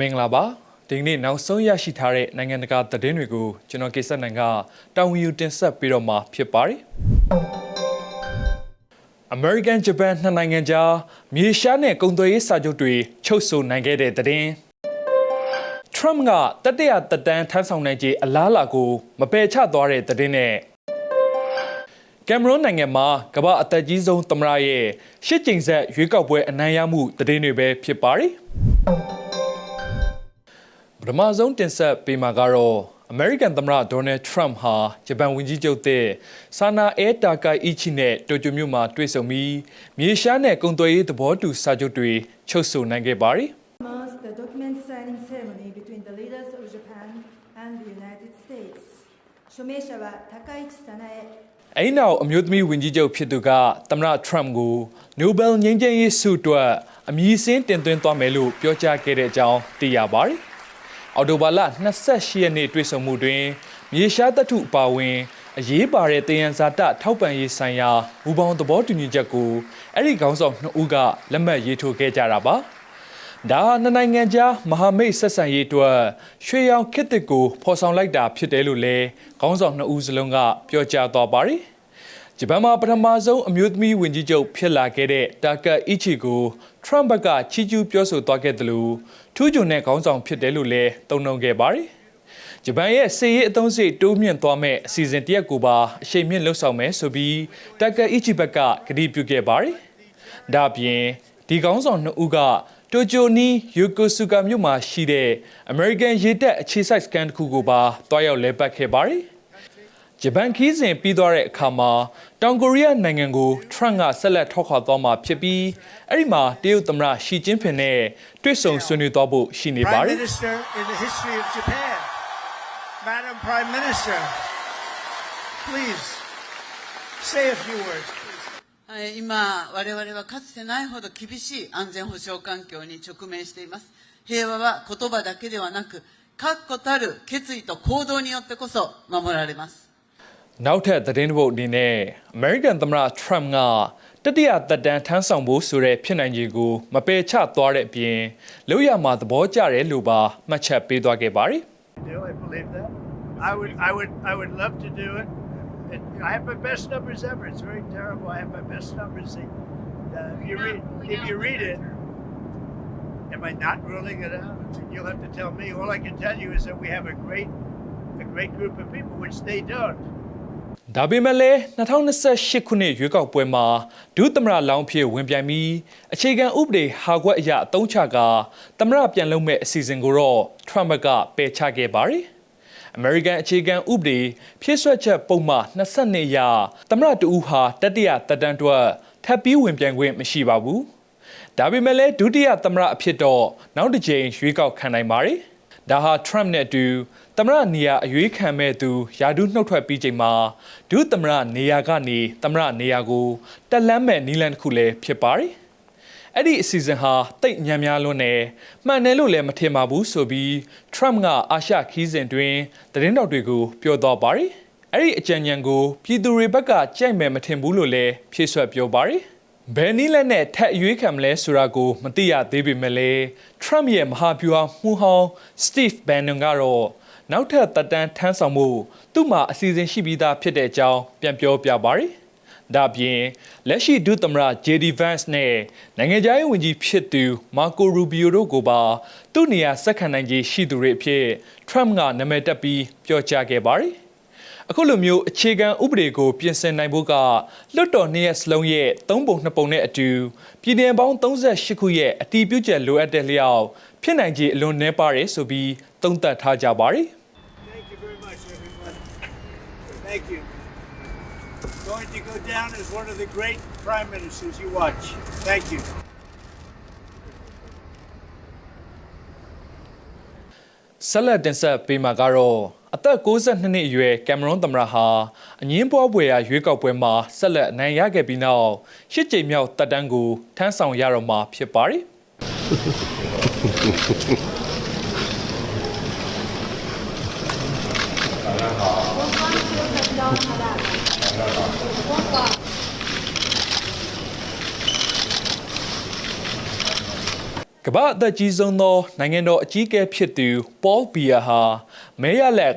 မင်္ဂလာပါဒီကနေ့နောက်ဆုံးရရှိထားတဲ့နိုင်ငံတကာသတင်းတွေကိုကျွန်တော်ကိစ္စနိုင်ကတောင်ဝယူတင်ဆက်ပြီးတော့မှာဖြစ်ပါတယ် American Japan နှစ်နိုင်ငံကြားမြေရှားနဲ့ကုန်သွယ်ရေးစာချုပ်တွေချုပ်ဆိုနိုင်ခဲ့တဲ့သတင်း Trump ကတတိယတက်တန်းထမ်းဆောင်နိုင်ခြင်းအလားအလာကိုမပယ်ချသွားတဲ့သတင်းနဲ့ကင်မရွန်နိုင်ငံမှာကမ္ဘာအသက်ကြီးဆုံးသမ္မတရဲ့ရှစ်ကြိမ်ဆက်ရွေးကောက်ပွဲအနိုင်ရမှုသတင်းတွေပဲဖြစ်ပါတယ်။ ပထမဆုံးတင်ဆက်ပေးမှာကတော့ American သမ္မတ Donald Trump ဟာဂျပန်ဝန်ကြီးချုပ်တဲ့ဆာနာအဲတာကာအီချီနဲ့တိုကျိုမြို့မှာတွေ့ဆုံပြီးမြေရှားနဲ့ကုန်သွယ်ရေးသဘောတူစာချုပ်တွေချုပ်ဆိုနိုင်ခဲ့ပါတယ်။ announced the document signing ceremony between the leaders of Japan and the United States. 署名者は高市早苗 အဲ့ဒီနောက်အမျိုးသမီးဝန်ကြီးချုပ်ဖြစ်သူကသမ္မတ Trump ကို Nobel ငြိမ်းချမ်းရေးဆုအတွက်အမည်စင်းတင်သွင်းသွားမယ်လို့ပြောကြားခဲ့တဲ့အကြောင်းသိရပါတယ်။ အော်တိုဘာလ28ရက်နေ့တွေ့ဆုံမှုတွင်မြေရှားတပ်ထုအပါအဝင်အရေးပါတဲ့တယံဇာတထောက်ပံ့ရေးဆိုင်ရာဘူပေါင်းသဘောတူညီချက်ကိုအဲ့ဒီခေါင်းဆောင်နှစ်ဦးကလက်မှတ်ရေးထိုးခဲ့ကြတာပါ။ဒါဟာနှစ်နိုင်ငံကြားမဟာမိတ်ဆက်ဆံရေးအတွက်ရွှေရောင်ခေတ်သစ်ကိုဖော်ဆောင်လိုက်တာဖြစ်တယ်လို့လည်းခေါင်းဆောင်နှစ်ဦးစလုံးကပြောကြားသွားပါတယ်။ ဂျပန်မှာပထမဆုံးအမျိုးသမီးဝန်ကြီးချုပ်ဖြစ်လာခဲ့တဲ့တာကာအီချီကိုထရမ့်ဘက်ကချီးကျူးပြောဆိုသွားခဲ့တယ်လို့ထူးချွန်တဲ့ခေါင်းဆောင်ဖြစ်တယ်လို့လည်းသုံးနှုန်းခဲ့ပါတယ်။ဂျပန်ရဲ့စီရေးအသုံးစရိတ်တိုးမြင့်သွားမဲ့အစီအစဉ်တရက်ကိုပါအရှိန်မြင့်လှုပ်ဆောင်မယ်ဆိုပြီးတာကာအီချီဘက်ကကတိပြုခဲ့ပါတယ်။ဒါ့အပြင်ဒီကောင်းဆောင်နှစ်ဦးကတိုကျိုနီယိုကိုဆူကာမြို့မှာရှိတဲ့ American ရေတပ်အခြေစိုက်စကန်တစ်ခုကိုပါတွားရောက်လဲပတ်ခဲ့ပါတယ်။ ဂျပန်ခီးစဉ်ပြီးသွားတဲ့အခါမှာတောင်ကိုရီးယားနိုင်ငံကိုထရန့်ကဆက်လက်ထောက်ခွာသွားမှာဖြစ်ပြီးအဲ့ဒီမှာတရုတ်သမ္မတရှီကျင်းဖင်နဲ့တွေ့ဆုံဆွေးနွေးသွားဖို့ရှိနေပါတ Prime ယ် Minister in the history of Japan. Madam Prime Minister, please say a few words. please. はい、今、我々はかつてないほど厳しい安全保障環境に直面しています。平和は言葉だけではなく、確固たる決意と行動によってこそ守られます。 နောက်ထပ်သတင်းတစ်ပုဒ်အနေနဲ့ American သမ္မတ Trump ကတတိယသက်တမ်းထမ်းဆောင်ဖို့ဆိုတဲ့ဖြစ်နိုင်ခြေကိုမပယ်ချသွားတဲ့အပြင်လောက်ရမှာသဘောကျတယ်လို့ပါမှတ်ချက်ပေးသွားခဲ့ပါတယ် Do I believe that? I would, I would, I would love to do it. it. I have my best numbers ever. It's very terrible. I have my best numbers. Uh, if you read, if you read it, am I not ruling it out? You'll have to tell me. All I can tell you is that we have a great, a great group of people, which they don't. ဒါပေမဲ့လည်း2028ခုနှစ်ရွေးကောက်ပွဲမှာဒုသမ္မတလောင်းဖြစ်ဝင်ပြိုင်ပြီးအခြေခံဥပဒေဟာကွက်အရအသုံးချကသမ္မတပြန်လုပ်မဲ့အစီအစဉ်ကိုတော့ Trump ကပယ်ချခဲ့ပါတယ်။ American အခြေခံဥပဒေဖြည့်ဆွတ်ချက်ပုံမှန်22ရာသမ္မတတူဟာတတိယတက်တန်းတွက်ထပ်ပြီးဝင်ပြိုင်ခွင့်မရှိပါဘူး။ဒါပေမဲ့လည်းဒုတိယသမ္မတအဖြစ်တော့နောက်တစ်ကြိမ်ရွေးကောက်ခံနိုင်ပါတယ်။ဒါဟာ Trump နဲ့အတူ သမ္မတနေရာအရွေးခံမဲ့သူယာဒူးနှုတ်ထွက်ပြီးချိန်မှာဒုသမ္မတနေရာကနေသမ္မတနေရာကိုတက်လန်းမဲ့နီလန်တစ်ခုလည်းဖြစ်ပါတယ်။အဲ့ဒီအစီအစဉ်ဟာတိတ်ညံများလွန်းနေမှန်တယ်လို့လည်းမထင်ပါဘူးဆိုပြီး Trump ကအာရှခီးစဉ်တွင်သတင်းတော်တွေကိုပြောသွားပါတယ်။အဲ့ဒီအကြံဉာဏ်ကိုပြည်သူတွေဘက်ကကြိုက်မယ်မထင်ဘူးလို့လည်းဖြည့်ဆွတ်ပြောပါတယ်။ဘယ်နည်းလက်နဲ့ထက်အရွေးခံမလဲဆိုတာကိုမသိရသေးပေမဲ့လည်း Trump ရဲ့မဟာဗျူဟာမှုဟောင်း Steve Bannon ကတော့ နောက်ထပ်တက်တန်းထမ်းဆောင်မှုသူ့မှာအစီအစဉ်ရှိပြီးသားဖြစ်တဲ့အကြောင်းပြန်ပြောပြပါတယ်။ဒါ့အပြင်လက်ရှိဒုသမ္မတ JD Vance နဲ့နိုင်ငံခြားရေးဝန်ကြီးဖြစ်သူ Marco Rubio တို့ကိုပါသူ့နေရာဆက်ခံနိုင်ခြင်းရှိသူတွေအဖြစ် Trump ကနာမည်တက်ပြီးပြောကြားခဲ့ပါတယ်။အခုလိုမျိုးအခြေခံဥပဒေကိုပြင်ဆင်နိုင်ဖို့ကလွတ်တော်နှစ်ရက်စလုံးရဲ့သုံးပုံနှစ်ပုံနဲ့အတူပြည်내ပေါင်း38ခုရဲ့အတီးပြုချက်လိုအပ်တဲ့လျောက်ဖြစ်နိုင်ခြေအလွန်နှဲပါတယ်ဆိုပြီး သုံးသပ်ထားကြပါတယ် Thank you very much, everyone. Thank you. Going to go down as one of the great prime ministers you watch. Thank you. ဆက်လက်တင်ဆက်ပေးမှာကတော့အသက်62နှစ်အရွယ်ကင်မရွန်သမ္မတဟာအငင်းပွားပွဲရာရွေးကောက်ပွဲမှာဆက်လက်အနိုင်ရခဲ့ပြီးနောက်ရှစ်ကြိမ်မြောက်တက်တန်းကိုထမ်းဆောင်ရတော့မှာဖြစ်ပါတယ်။ ကကမ္ဘာအသက်ကြီးဆုံးသောနိုင်ငံတော်အကြီးအကဲဖြစ်သူပေါဘီယာဟာမဲရလက်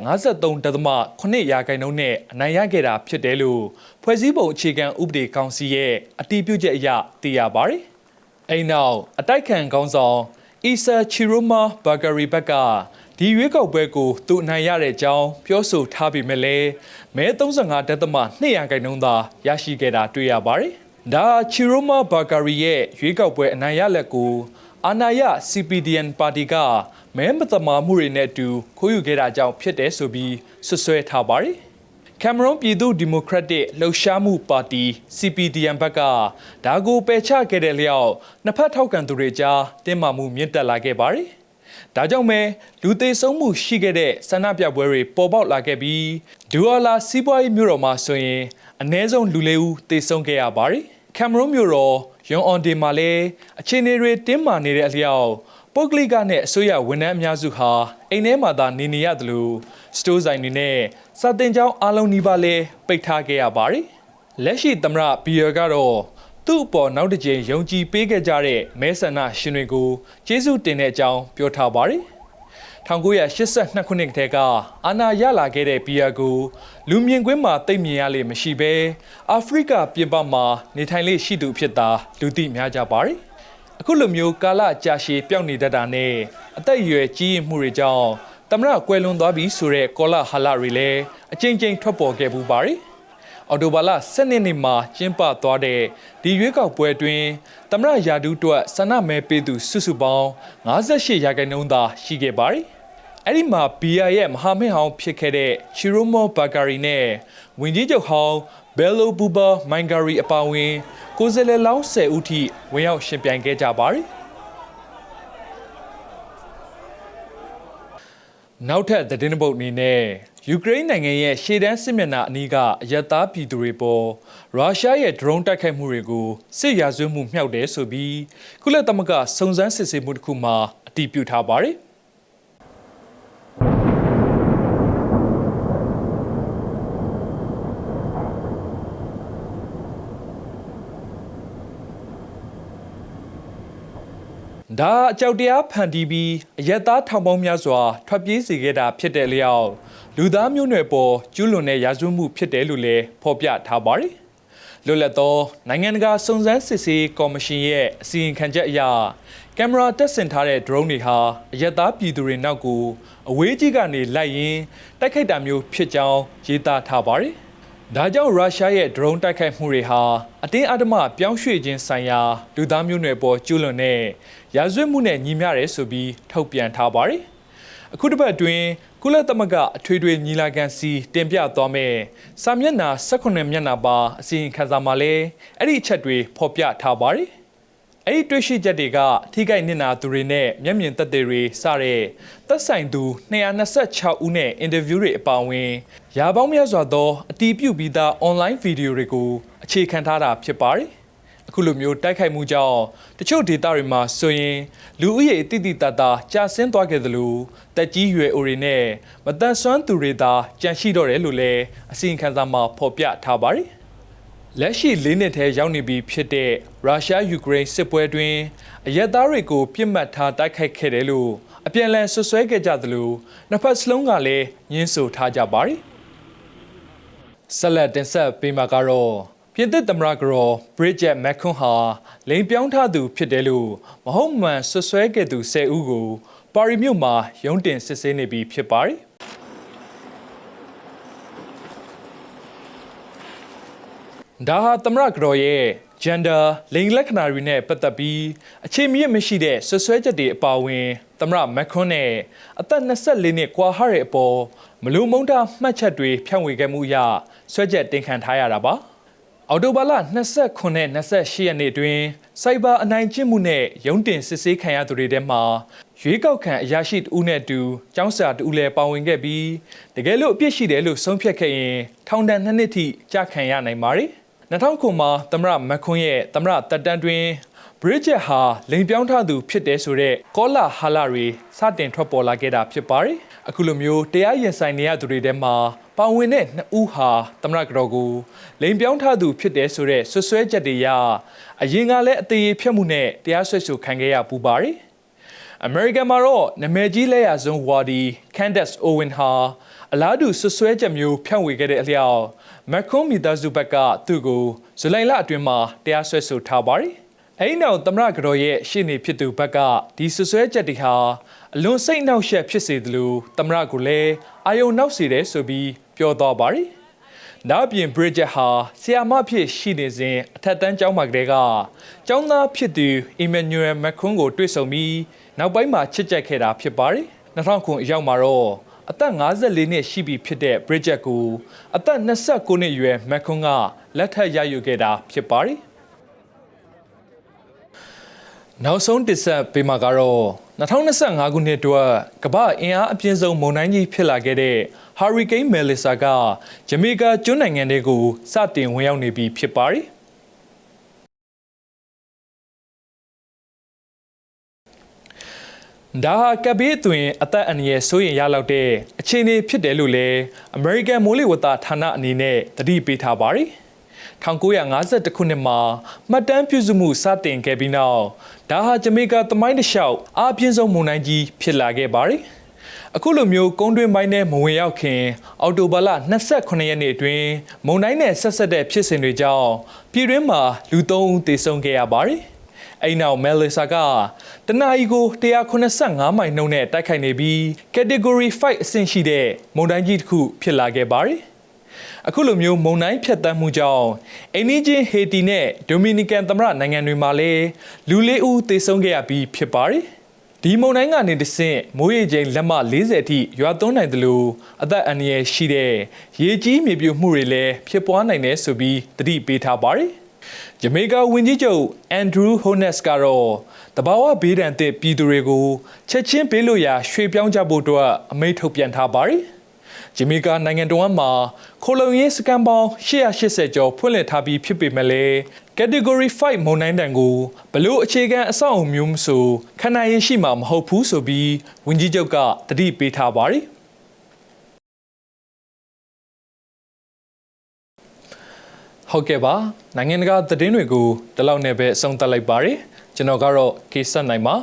53.8ရာခိုင်နှုန်းနဲ့အနိုင်ရခဲ့တာဖြစ်တယ်လို့ဖွဲ့စည်းပုံအခြေခံဥပဒေကောင်စီရဲ့အတည်ပြုချက်အရသိရပါတယ်။အိမ်နောက်အတိုက်ခံကောင်းဆောင်အီဆာချီရိုမာဘာဂရီဘက်က ဒီရွေးကောက်ပွဲကိုသူအနိုင်ရတဲ့အကြောင်းပြောဆိုထားပေမဲ့လည်းမဲ35.2ရာခိုင်နှုန်းသာရရှိခဲ့တာတွေ့ရပါတယ်။ဒါချီရိုမာဘာဂရီရဲ့ရွေးကောက်ပွဲအနိုင်ရလက်ကိုအာနာယ CPDN ပါတီကမဲမတမာမှုတွေနဲ့အတူခိုးယူခဲ့တာကြောင့်ဖြစ်တယ်ဆိုပြီးဆွဆွဲထားပါတယ်။ကင်မရွန်ပြည်သူ့ဒီမိုကရက်တစ်လှုပ်ရှားမှုပါတီ CPDN ဘက်ကဒါကိုပယ်ချခဲ့တဲ့လျောက်နှစ်ဖက်ထောက်ခံသူတွေကြားတင်းမာမှုမြင့်တက်လာခဲ့ပါတယ်။ ဒါကြောင့်မဲလူသေးဆုံးမှုရှိခဲ့တဲ့ဆန္ဒပြပွဲတွေပေါ်ပေါက်လာခဲ့ပြီးဒူအာလာစီးပွားရေးမြို့တော်မှာဆိုရင်အ ਨੇ ဆုံးလူလေးဦးသေဆုံးခဲ့ရပါတယ်။ကင်မရွန်မြို့တော်ယွန်အွန်ဒီမှာလည်းအခြေအနေတွေတင်းမာနေတဲ့အလျောက်ပုတ်ကလိကနဲ့အစိုးရဝန်ထမ်းအများစုဟာအိမ်ထဲမှာသာနေနေရတယ်လို့စတိုးဆိုင်တွေနဲ့စာတင်ကျောင်းအားလုံးနီးပါးလည်းပိတ်ထားခဲ့ရပါတယ်။လက်ရှိသမ္မတဘီယာကတော့ သူ့အပေါ်နောက်တစ်ကြိမ်ယုံကြည်ပေးခဲ့ကြတဲ့မဲဆန္ဒရှင်တွေကိုကျေးဇူးတင်တဲ့အကြောင်းပြောထားပါတယ်။1982ခုနှစ်ကတည်းကအာနာရလာခဲ့တဲ့ဘီယာကိုလူမြင်ကွင်းမှာတိတ်မြင်ရလေမရှိဘဲအာဖရိကပြည်ပမှာနေထိုင်လေရှိသူဖြစ်တာလူသိများကြပါတယ်။အခုလိုမျိုးကာလကြာရှည်ပြောင်းနေတတ်တာနဲ့အသက်အရွယ်ကြီးရင်မှုတွေကြောင့်သမရကွယ်လွန်သွားပြီဆိုတဲ့ကောလာဟာလတွေလည်းအကြိမ်ကြိမ်ထွက်ပေါ်ခဲ့ပူပါတယ်။ အော်တိုဘာလ7နှစ်နေ့မှာကျင်းပသွားတဲ့ဒီရွေးကောက်ပွဲအတွင်းသမရယာဒူးအတွက်ဆန္ဒမဲပေးသူစုစုပေါင်း58ရာခိုင်နှုန်းသာရှိခဲ့ပါတယ်။အဲ့ဒီမှာဘီယာရဲ့မဟာမင်းဟောင်းဖြစ်ခဲ့တဲ့ချီရိုမိုဘာဂါရီနဲ့ဝင်ကြီးချုပ်ဟောင်းဘယ်လိုဘူဘာမိုင်ဂါရီအပါအဝင်ကိုယ်စားလှယ်လောင်း10ဦးထိဝင်ရောက်ရှင်ပြိုင်ခဲ့ကြပါတယ်။နောက်ထပ်သတင်းတစ်ပုဒ်အနေနဲ့ ယူကရိန်းနိုင်ငံရဲ့ရှေ့တန်းစစ်မျက်နှာအနီးကအယက်သားပြည်သူတွေပေါ်ရုရှားရဲ့ drone တိုက်ခိုက်မှုတွေကိုစစ်ရာဇဝတ်မှုမြှောက်တယ်ဆိုပြီးကုလသမဂ္ဂစုံစမ်းစစ်ဆေးမှုတစ်ခုမှအတည်ပြုထားပါတယ်။ ဒါအကြောက်တရားဖန်တီးပြီးအယက်သားထောင်ပေါင်းများစွာထွက်ပြေးစေခဲ့တာဖြစ်တဲ့လျောက်လူသားမျိုးနွယ်ပေါ်ကျူးလွန်တဲ့ရာဇဝတ်မှုဖြစ်တယ်လို့လည်းဖော်ပြထားပါတယ်။လွတ်လပ်သောနိုင်ငံတကာစုံစမ်းစစ်ဆေးကော်မရှင်ရဲ့အစီရင်ခံချက်အရကင်မရာတက်ဆင်ထားတဲ့ drone တွေဟာအယက်သားပြည်သူတွေနောက်ကိုအဝေးကြီးကနေလိုက်ရင်းတိုက်ခိုက်တာမျိုးဖြစ်ကြောင်းရေးသားထားပါတယ်။ ဒါကြောင့်ရုရှားရဲ့ drone တိုက်ခိုက်မှုတွေဟာအတင်းအဓမ္မပြောင်းရွှေ့ခြင်းဆိုင်ရာလူသားမျိုးနွယ်ပေါ်ကျူးလွန်တဲ့ရာဇဝတ်မှုနဲ့ညီမျှတယ်ဆိုပြီးထုတ်ပြန်ထားပါတယ်။အခုတစ်ပတ်အတွင်းကုလသမဂ္ဂအထွေထွေညီလာခံစီတင်ပြသွားမယ်။စာမျက်နှာ18မျက်နှာပါအစီရင်ခံစာမှာလည်းအဲ့ဒီအချက်တွေဖော်ပြထားပါတယ်။ အဲ့ဒီတွေ့ရှိချက်တွေကထိခိုက်နစ်နာသူတွေနဲ့မျက်မြင်သက်သေတွေစတဲ့သက်ဆိုင်သူ226ဦးနဲ့အင်တာဗျူးတွေအပါအဝင်ရာပေါင်းများစွာသောအတီးပြုတ်ပြီးသား online ဗီဒီယိုတွေကိုအခြေခံထားတာဖြစ်ပါတယ်။အခုလိုမျိုးတိုက်ခိုက်မှုကြောင့်တချို့ဒေသတွေမှာဆိုရင်လူဦးရေတိတိတတ်တာကြာဆင်းသွားခဲ့သလိုတက်ကြီးရွယ်အိုတွေနဲ့မတန်ဆွမ်းသူတွေသာကြန့်ရှိတော့တယ်လို့လည်းအစီရင်ခံစာမှာဖော်ပြထားပါတယ်။ လက်ရှိလေးနှစ်ထဲရောက်နေပြီဖြစ်တဲ့ရုရှားယူကရိန်းစစ်ပွဲတွင်အရက်သားတွေကိုပြစ်မှတ်ထားတိုက်ခိုက်ခဲ့တယ်လို့အပြန်အလှန်ဆွဆွဲခဲ့ကြသလိုနှစ်ဖက်စလုံးကလည်းညှင်းဆိုထားကြပါတယ်။ဆက်လက်တင်ဆက်ပေးမှာကတော့ပြင်သစ်သမ္မတကတော်ဘရစ်ဂျက်မက်ခွန်းဟာလိန်ပြောင်းထားသူဖြစ်တယ်လို့မဟုတ်မှန်ဆွဆွဲခဲ့သူ10ဦးကိုပါရီမြို့မှာရုံးတင်စစ်ဆေးနေပြီဖြစ်ပါတယ်။ ဒါဟာသမရကတော်ရဲ့ gender လိင်လက္ခဏာတွေနဲ့ပတ်သက်ပြီးအခြေမြင့်မရှိတဲ့ဆွဆွဲချက်တွေအပါအဝင်သမရမက်ခွန်းနဲ့အသက်24နှစ်ကွာဟရဲ့အပေါ်မလူမုံတာမှတ်ချက်တွေဖြန့်ဝေခဲ့မှုအရဆွဲချက်တင်ခံထားရတာပါအော်တိုဘာလ29နဲ့28ရက်နေ့တွင်စိုက်ဘာအနိုင်ကျင့်မှုနဲ့ရုံးတင်စစ်ဆေးခံရသူတွေထဲမှာရွေးကောက်ခံအရာရှိတဦးနဲ့အတူကျောင်းဆရာတဦးလည်းပါဝင်ခဲ့ပြီးတကယ်လို့အပြစ်ရှိတယ်လို့ဆုံးဖြတ်ခဲ့ရင်ထောင်ဒဏ်2နှစ်ထိကြာခံရနိုင်ပါတယ် 2009မှာသမရမက်ခွန်းရဲ့သမရတက်တန်းတွင်ဘရစ်ဂျက်ဟာလိန်ပြောင်းထားသူဖြစ်တယ်ဆိုတဲ့ကောလာဟာလာတွေစတင်ထွက်ပေါ်လာခဲ့တာဖြစ်ပါတယ်။အခုလိုမျိုးတရားရင်ဆိုင်နေရသူတွေထဲမှာပါဝင်တဲ့နှစ်ဦးဟာသမရကတော်ကိုလိန်ပြောင်းထားသူဖြစ်တယ်ဆိုတဲ့ဆွဆွဲချက်တွေရအရင်ကလည်းအသေးဖြတ်မှုနဲ့တရားစွဲဆိုခံခဲ့ရပူပါတယ်။အမေရိကန်မှာတော့နာမည်ကြီးလက်ရဆုံးဝါဒီ Candace Owen ဟာအလားတူဆွဆွဲချက်မျိုးဖြန့်ဝေခဲ့တဲ့အလျောက် မက်ခွန်မီသားစုဘက်ကသူ့ကိုဇူလိုင်လအတွင်းမှာတရားစွဲဆိုထားပါတယ်။အဲဒီနောက်သမရကတော်ရဲ့ရှေ့နေဖြစ်သူဘက်ကဒီဆွဆွဲချက်တွေဟာအလွန်စိတ်နှောက်ယှက်ဖြစ်စေတယ်လို့သမရကိုလည်းအာယုံနောက်စေတယ်ဆိုပြီးပြောသွားပါတယ်။နောက်အပြင် Bridget ဟာဆီယာမဖြစ်ရှိနေစဉ်အထက်တန်းကျောင်းမှာကလေးကကျောင်းသားဖြစ်သူ Emmanuel Macron ကိုတွေ့ဆုံပြီးနောက်ပိုင်းမှာချစ်ကြိုက်ခဲ့တာဖြစ်ပါတယ်။2000ခုအရောက်မှာတော့ အသက်54နှစ်ရှိပြီဖြစ်တဲ့ Bridget ကိုအသက်29နှစ်အရွယ် Macron ကလက်ထပ်ရယူခဲ့တာဖြစ်ပါတယ်။နောက်ဆုံးတစ်ဆက်ပေးမှာကတော့2025ခုနှစ်အတွက်ကမ္ဘာအင်အားအပြင်းဆုံးမုန်တိုင်းကြီးဖြစ်လာခဲ့တဲ့ Hurricane Melissa ကဂျမေကာကျွန်းနိုင်ငံတွေကိုစတင်ဝင်ရောက်နေပြီဖြစ်ပါတယ်။ ဒါဟာကပ်ဘေးအတွင်းအသက်အန္တရာယ်ဆိုရင်ရလောက်တဲ့အခြေအနေဖြစ်တယ်လို့လည်း American မိုးလေဝသဌာနအနေနဲ့သတိပေးထားပါတယ်။1952ခုနှစ်မှာမှတ်တမ်းပြုစုမှုစတင်ခဲ့ပြီးနောက်ဒါဟာဂျမေကာသမိုင်းတစ်လျှောက်အားပြင်းဆုံးမုန်တိုင်းကြီးဖြစ်လာခဲ့ပါတယ်။အခုလိုမျိုးကုန်းတွင်းပိုင်းနဲ့မဝင်ရောက်ခင်အော်တိုဘာလ28ရက်နေ့အတွင်းမုန်တိုင်းနဲ့ဆက်ဆက်တဲ့ဖြစ်စဉ်တွေကြောင့်ပြည်တွင်းမှာလူ3ဦးသေဆုံးခဲ့ရပါတယ်။ အဲ့နောက်မဲလီဆာကတနအီကို185မိုင်နှုန်းနဲ့တိုက်ခိုက်နေပြီး category 5အဆင့်ရှိတဲ့မုန်တိုင်းကြီးတစ်ခုဖြစ်လာခဲ့ပါတယ်။အခုလိုမျိုးမုန်တိုင်းဖြတ်တန်းမှုကြောင့်အိန္ဒိချင်းဟေတီနဲ့ဒိုမီနီကန်သမ္မတနိုင်ငံတွေမှာလည်းလူလေးဦးသေဆုံးခဲ့ရပြီးဖြစ်ပါတယ်။ဒီမုန်တိုင်းကနေတဆင့်မိုးရေချိန်လက်မ40အထိရွာသွန်းနိုင်တယ်လို့အသက်အန္တရာယ်ရှိတဲ့ရေကြီးမြေပြိုမှုတွေလည်းဖြစ်ပွားနိုင်တယ်ဆိုပြီးသတိပေးထားပါတယ်။ ဂျမေကာဝန်ကြီးချုပ်အန်ဒရူးဟိုနက်စ်ကတော့တဘာဝဘေးဒဏ်သင့်ပြည်သူတွေကိုချက်ချင်းပေးလို့ရရွှေ့ပြောင်းကြဖို့အတွက်အမိန့်ထုတ်ပြန်ထားပါတယ်။ဂျမေကာနိုင်ငံတော်မှာခိုလုံရေးစကန်ပေါင်း880ကျော်ဖွင့်လှစ်ထားပြီးဖြစ်ပေမဲ့လည်း category 5မုန်တိုင်းတန်ကိုဘလို့အခြေခံအဆောက်အအုံမျိုးမဆိုခဏရင်ရှိမှာမဟုတ်ဘူးဆိုပြီးဝန်ကြီးချုပ်ကတတိပေးထားပါတယ် ဟုတ်ကဲ့ပါနိုင်ငံတကာသတင်းတွေကိုဒီလောက်နဲ့ပဲအဆုံးသတ်လိုက်ပါတယ်ကျွန်တော်ကတော့ကေဆက်နိုင်ပါ